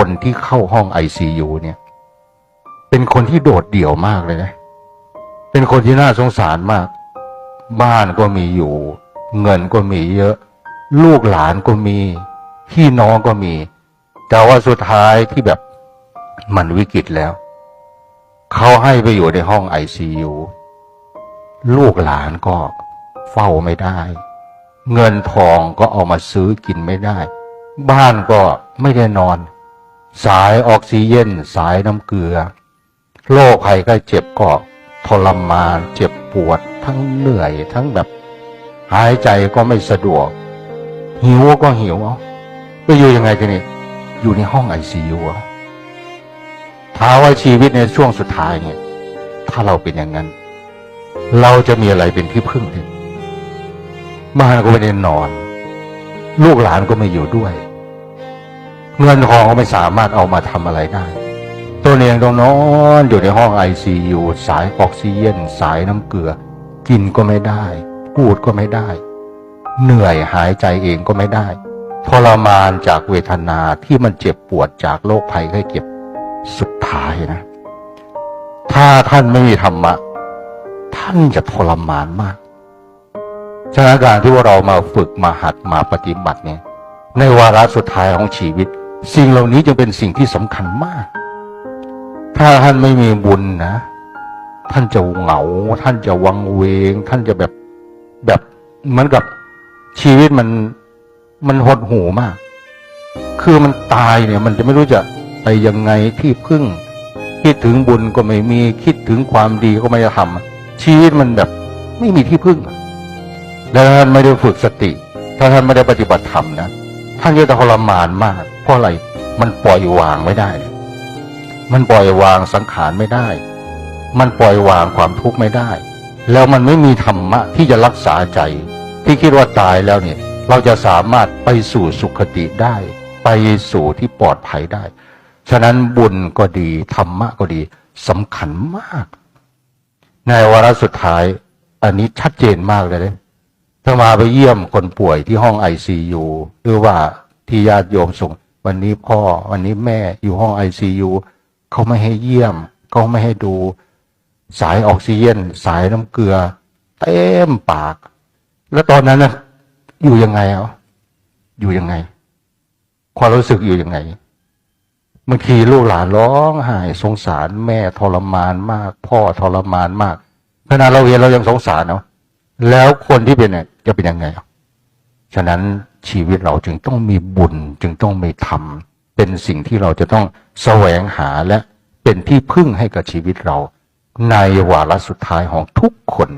คนที่เข้าห้องไอซียูเนี่ย เป็นคนที่โดดเดี่ยวมากเลยนะ เป็นคนที่น่าสงสารมาก บ้านก็มีอยู่ เงินก็มีเยอะ ลูกหลานก็มี พี่น้องก็มี แต่ว่าสุดท้ายที่แบบมันวิกฤตแล้ว เขาให้ไปอยู่ในห้องไอซียูลูกหลานก็เฝ้าไม่ได้ เงินทองก็เอามาซื้อกินไม่ได้ บ้านก็ไม่ได้นอน สายออกซิเจนสายน้ำเกลือ โรคภัยไข้เจ็บก็ทรมานเจ็บปวดทั้งเหนื่อยทั้งแบบหายใจก็ไม่สะดวก หิวก็หิวเอาไปอยู่ยังไงกันนี่อยู่ในห้องไอซียูเอาถามว่าชีวิตในช่วงสุดท้ายเนี่ย ถ้าเราเป็นอย่างนั้น เราจะมีอะไรเป็นที่พึ่งเนี่ยบ้านก็ไม่ได้นอน ลูกหลานก็ไม่อยู่ด้วย เงินทองไม่สามารถเอามาทำอะไรได้ ตัวเองต้องนอนอยู่ในห้องไอซียูสายออกซิเจนสายน้ำเกลือ กินก็ไม่ได้ พูดก็ไม่ได้ เหนื่อยหายใจเองก็ไม่ได้ ทรมานจากเวทนาที่มันเจ็บปวดจากโรคภัยไข้เจ็บสุดท้ายนะ ถ้าท่านไม่มีธรรมะ ท่านจะทรมานมากฉนั้นการที่ว่าเรามาฝึกมาหัดมาปฏิบัติเนี่ยในวาระสุดท้ายของชีวิต สิ่งเหล่านี้จึงเป็นสิ่งที่สำคัญมาก ถ้าท่านไม่มีบุญนะ ท่านจะเหงา ท่านจะวังเวง ท่านจะแบบแบบเหมือนกับชีวิตมันมันหดหูมาก คือมันตายเนี่ย มันจะไม่รู้จะไปยังไงที่พึ่ง คิดถึงบุญก็ไม่มีคิดถึงความดีก็ไม่ได้ทำชีวิตมันแบบไม่มีที่พึ่งแล้วท่านไม่ได้ฝึกสติ ถ้าท่านไม่ได้ปฏิบัติธรรมนะท่านจะทรมานมาก ราะอะไร มันปล่อยวางไม่ได้ มันปล่อยวางสังขารไม่ได้ มันปล่อยวางความทุกข์ไม่ได้ แล้วมันไม่มีธรรมะที่จะรักษาใจ ที่คิดว่าตายแล้วเนี่ย เราจะสามารถไปสู่สุขติได้ ไปสู่ที่ปลอดภัยได้ ฉะนั้นบุญก็ดีธรรมะก็ดีสำคัญมาก ในวาระสุดท้าย อันนี้ชัดเจนมากเลยนะถ้ามาไปเยี่ยมคนป่วยที่ห้องไอซียูหรือว่าที่ญาติโยมส่ง วันนี้พ่อ วันนี้แม่อยู่ห้องไอซียูเขาไม่ให้เยี่ยมเขาไม่ให้ดู สายออกซิเจนสายน้ำเกลือ เต็มปาก แล้วตอนนั้นนะอยู่ยังไงอะอยู่ยังไง ความรู้สึกอยู่ยังไงบางทีลูกหลานร้องไห้สงสารแม่ทรมานมาก พ่อทรมานมากขณะเราเห็นเรายังสงสารเนาะแล้วคนที่เป็นเนี่ยจะเป็นยังไงอะฉะนั้น ชีวิตเราจึงต้องมีบุญจึงต้องมีธรรม เป็นสิ่งที่เราจะต้องแสวงหาและเป็นที่พึ่งให้กับชีวิตเรา ในวาระสุดท้ายของทุกคน